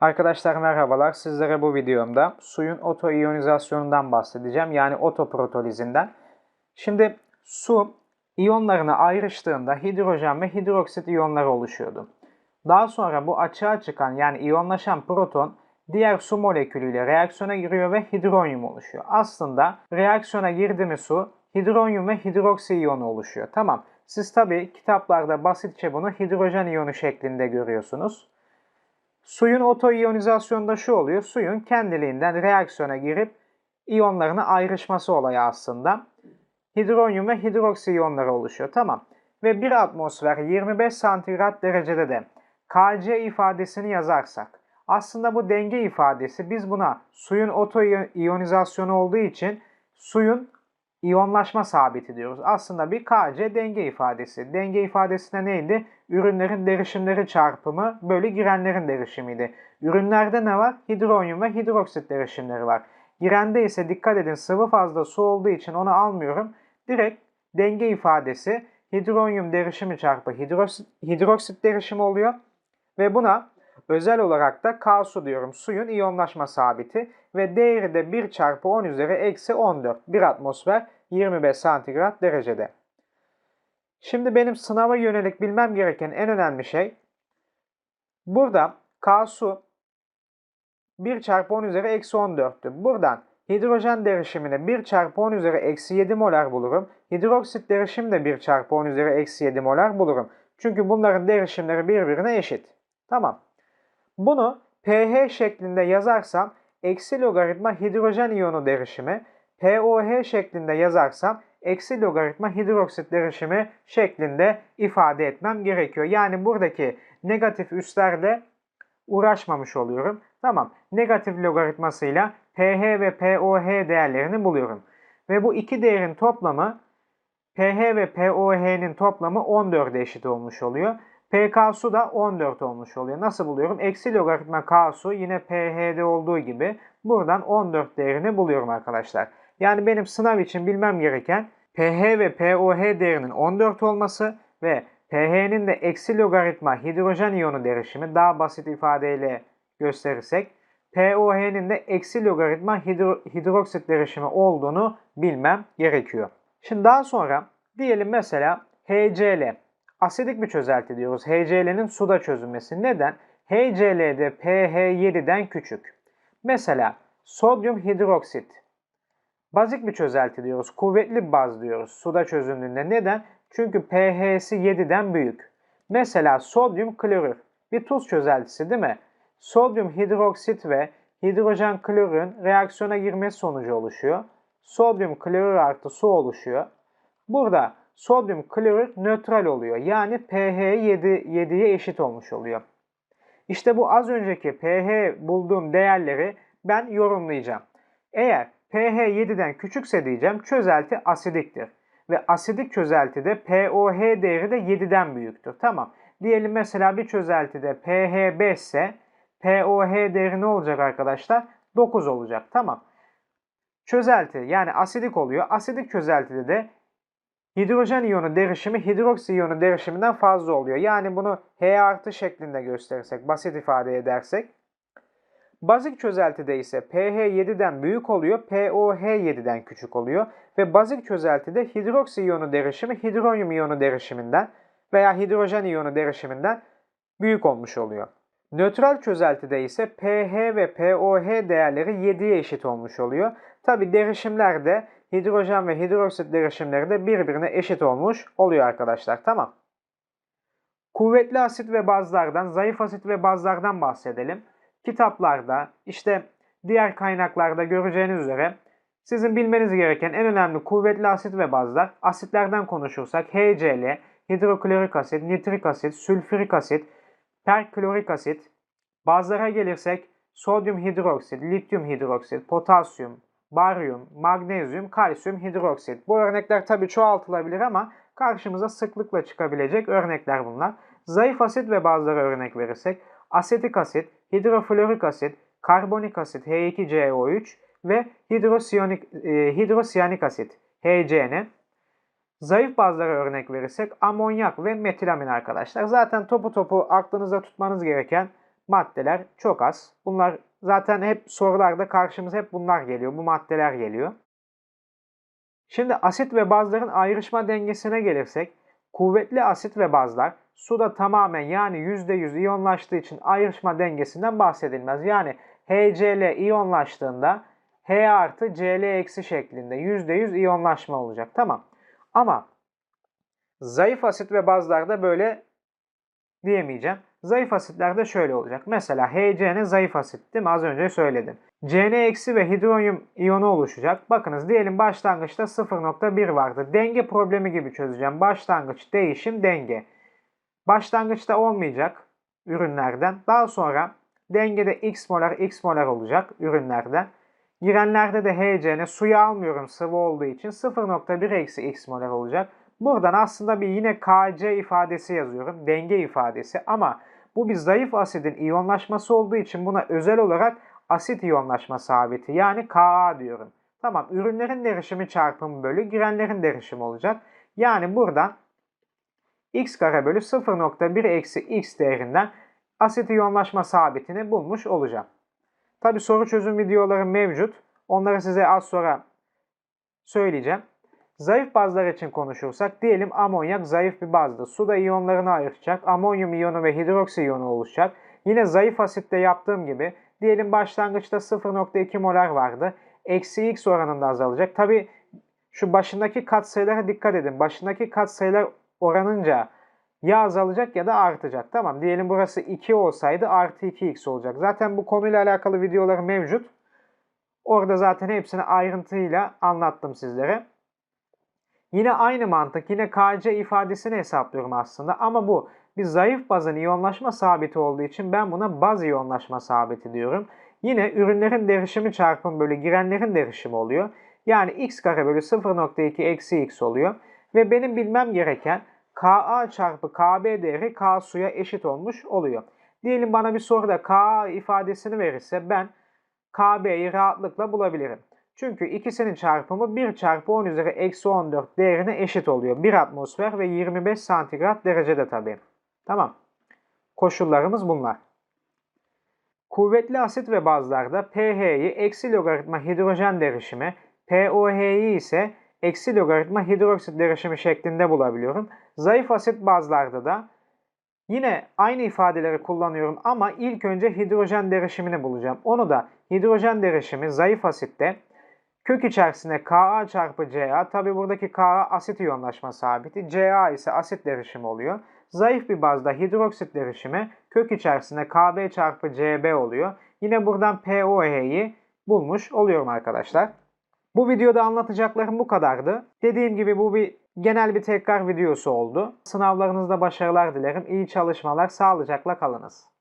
Arkadaşlar merhabalar. Sizlere bu videomda suyun otoiyonizasyonundan bahsedeceğim. Yani otoprotolizinden. Şimdi su iyonlarını ayrıştığında hidrojen ve hidroksit iyonları oluşuyordu. Daha sonra bu açığa çıkan yani iyonlaşan proton diğer su molekülüyle reaksiyona giriyor ve hidronyum oluşuyor. Aslında reaksiyona girdi mi su hidronyum ve hidroksi iyonu oluşuyor. Tamam. Siz tabi kitaplarda basitçe bunu hidrojen iyonu şeklinde görüyorsunuz. Suyun otoiyonizasyonda şu oluyor. Suyun kendiliğinden reaksiyona girip iyonlarını ayrışması olayı aslında. Hidronyum ve hidroksi iyonları oluşuyor. Tamam. Ve bir atmosfer 25 santigrat derecede de Kc ifadesini yazarsak aslında bu denge ifadesi biz buna suyun otoiyonizasyonu olduğu için suyun iyonlaşma sabiti diyoruz. Aslında bir Kc denge ifadesi. Denge ifadesine neydi? Ürünlerin derişimleri çarpımı bölü girenlerin derişimiydi. Ürünlerde ne var? Hidronyum ve hidroksit derişimleri var. Girende ise dikkat edin sıvı fazla su olduğu için onu almıyorum. Direkt denge ifadesi hidronyum derişimi çarpı hidroksit, hidroksit derişimi oluyor. Ve buna özel olarak da K su diyorum. Suyun iyonlaşma sabiti ve değeri de 1 çarpı 10 üzeri eksi 14. 1 atmosfer 25 santigrat derecede. Şimdi benim sınava yönelik bilmem gereken en önemli şey burada K su 1 çarpı 10 üzeri eksi 14'tü. Buradan hidrojen derişimini 1 çarpı 10 üzeri eksi 7 molar bulurum. Hidroksit derişimi de 1 çarpı 10 üzeri eksi 7 molar bulurum. Çünkü bunların derişimleri birbirine eşit. Tamam. Bunu pH şeklinde yazarsam eksi logaritma hidrojen iyonu derişimi, POH şeklinde yazarsam eksi logaritma hidroksit derişimi şeklinde ifade etmem gerekiyor. Yani buradaki negatif üslerle uğraşmamış oluyorum. Tamam. Negatif logaritmasıyla pH ve POH değerlerini buluyorum. Ve bu iki değerin toplamı pH ve POH'nin toplamı 14'e eşit olmuş oluyor. PK su da 14 olmuş oluyor. Nasıl buluyorum? Eksi logaritma K su yine PH'de olduğu gibi buradan 14 değerini buluyorum arkadaşlar. Yani benim sınav için bilmem gereken pH ve POH değerinin 14 olması ve pH'nin de eksi logaritma hidrojen iyonu derişimi daha basit ifadeyle gösterirsek POH'nin de eksi logaritma hidro, hidroksit derişimi olduğunu bilmem gerekiyor. Şimdi daha sonra diyelim mesela HCl asidik bir çözelti diyoruz. HCl'nin suda çözülmesi. Neden? HCl'de pH 7'den küçük. Mesela sodyum hidroksit. Bazik bir çözelti diyoruz. Kuvvetli baz diyoruz suda çözüldüğünde. Neden? Çünkü pH'si 7'den büyük. Mesela sodyum klorür. Bir tuz çözeltisi değil mi? Sodyum hidroksit ve hidrojen klorürün reaksiyona girmesi sonucu oluşuyor. Sodyum klorür artı su oluşuyor. Burada sodyum klorür nötral oluyor. Yani pH 7, 7'ye eşit olmuş oluyor. İşte bu az önceki pH bulduğum değerleri ben yorumlayacağım. Eğer pH 7'den küçükse diyeceğim çözelti asidiktir. Ve asidik çözeltide pOH değeri de 7'den büyüktür. Tamam. Diyelim mesela bir çözeltide pH 5 ise pOH değeri ne olacak arkadaşlar? 9 olacak. Tamam. Çözelti yani asidik oluyor. Asidik çözeltide de hidrojen iyonu derişimi hidroksi iyonu derişiminden fazla oluyor. Yani bunu H artı şeklinde gösterirsek, basit ifade edersek Bazik çözeltide ise pH 7'den büyük oluyor, pOH 7'den küçük oluyor ve bazik çözeltide hidroksi iyonu derişimi hidronyum iyonu derişiminden veya hidrojen iyonu derişiminden büyük olmuş oluyor. Nötral çözeltide ise pH ve pOH değerleri 7'ye eşit olmuş oluyor. Tabi derişimler de hidrojen ve hidroksit derişimleri de birbirine eşit olmuş oluyor arkadaşlar. Tamam. Kuvvetli asit ve bazlardan, zayıf asit ve bazlardan bahsedelim kitaplarda, işte diğer kaynaklarda göreceğiniz üzere sizin bilmeniz gereken en önemli kuvvetli asit ve bazlar asitlerden konuşursak HCl, hidroklorik asit, nitrik asit, sülfürik asit, perklorik asit. Bazlara gelirsek sodyum hidroksit, lityum hidroksit, potasyum, baryum, magnezyum, kalsiyum hidroksit. Bu örnekler tabi çoğaltılabilir ama karşımıza sıklıkla çıkabilecek örnekler bunlar. Zayıf asit ve bazlara örnek verirsek asetik asit, hidroflorik asit, karbonik asit H2CO3 ve hidrosiyonik, e, hidrosiyanik asit HCN. Zayıf bazlara örnek verirsek amonyak ve metilamin arkadaşlar. Zaten topu topu aklınıza tutmanız gereken maddeler çok az. Bunlar zaten hep sorularda karşımıza hep bunlar geliyor. Bu maddeler geliyor. Şimdi asit ve bazların ayrışma dengesine gelirsek kuvvetli asit ve bazlar suda tamamen yani %100 iyonlaştığı için ayrışma dengesinden bahsedilmez. Yani HCl iyonlaştığında H artı Cl eksi şeklinde %100 iyonlaşma olacak. Tamam. Ama zayıf asit ve bazlarda böyle diyemeyeceğim. Zayıf asitlerde şöyle olacak. Mesela HCN zayıf asit değil mi? Az önce söyledim. Cn eksi ve hidronyum iyonu oluşacak. Bakınız diyelim başlangıçta 0.1 vardı. Denge problemi gibi çözeceğim. Başlangıç, değişim, denge. Başlangıçta olmayacak ürünlerden. Daha sonra dengede x molar x molar olacak ürünlerden. Girenlerde de HCN suyu almıyorum sıvı olduğu için 0.1 eksi x molar olacak. Buradan aslında bir yine Kc ifadesi yazıyorum. Denge ifadesi ama bu bir zayıf asidin iyonlaşması olduğu için buna özel olarak asit iyonlaşma sabiti yani Ka diyorum. Tamam ürünlerin derişimi çarpımı bölü girenlerin derişimi olacak. Yani buradan x kare bölü 0.1 eksi x değerinden asit iyonlaşma sabitini bulmuş olacağım. Tabi soru çözüm videoları mevcut. Onları size az sonra söyleyeceğim. Zayıf bazlar için konuşursak diyelim amonyak zayıf bir bazdı. Suda iyonlarını ayıracak. Amonyum iyonu ve hidroksi iyonu oluşacak. Yine zayıf asitte yaptığım gibi diyelim başlangıçta 0.2 molar vardı. Eksi x oranında azalacak. Tabi şu başındaki katsayılara dikkat edin. Başındaki katsayılar oranınca ya azalacak ya da artacak. Tamam diyelim burası 2 olsaydı artı 2x olacak. Zaten bu konuyla alakalı videolar mevcut. Orada zaten hepsini ayrıntıyla anlattım sizlere. Yine aynı mantık, yine Kc ifadesini hesaplıyorum aslında ama bu bir zayıf bazın iyonlaşma sabiti olduğu için ben buna baz iyonlaşma sabiti diyorum. Yine ürünlerin derişimi çarpım bölü girenlerin derişimi oluyor. Yani x kare bölü 0.2 eksi x oluyor. Ve benim bilmem gereken Ka çarpı Kb değeri K suya eşit olmuş oluyor. Diyelim bana bir soruda Ka ifadesini verirse ben Kb'yi rahatlıkla bulabilirim. Çünkü ikisinin çarpımı 1 çarpı 10 üzeri eksi 14 değerine eşit oluyor. 1 atmosfer ve 25 santigrat derecede tabii. Tamam. Koşullarımız bunlar. Kuvvetli asit ve bazlarda pH'yi eksi logaritma hidrojen derişimi, POH'yi ise eksi logaritma hidroksit derişimi şeklinde bulabiliyorum. Zayıf asit bazlarda da yine aynı ifadeleri kullanıyorum ama ilk önce hidrojen derişimini bulacağım. Onu da hidrojen derişimi zayıf asitte Kök içerisinde Ka çarpı Ca, tabi buradaki Ka asit iyonlaşma sabiti, Ca ise asit derişimi oluyor. Zayıf bir bazda hidroksit derişimi kök içerisinde Kb çarpı Cb oluyor. Yine buradan POH'yi bulmuş oluyorum arkadaşlar. Bu videoda anlatacaklarım bu kadardı. Dediğim gibi bu bir genel bir tekrar videosu oldu. Sınavlarınızda başarılar dilerim. İyi çalışmalar, sağlıcakla kalınız.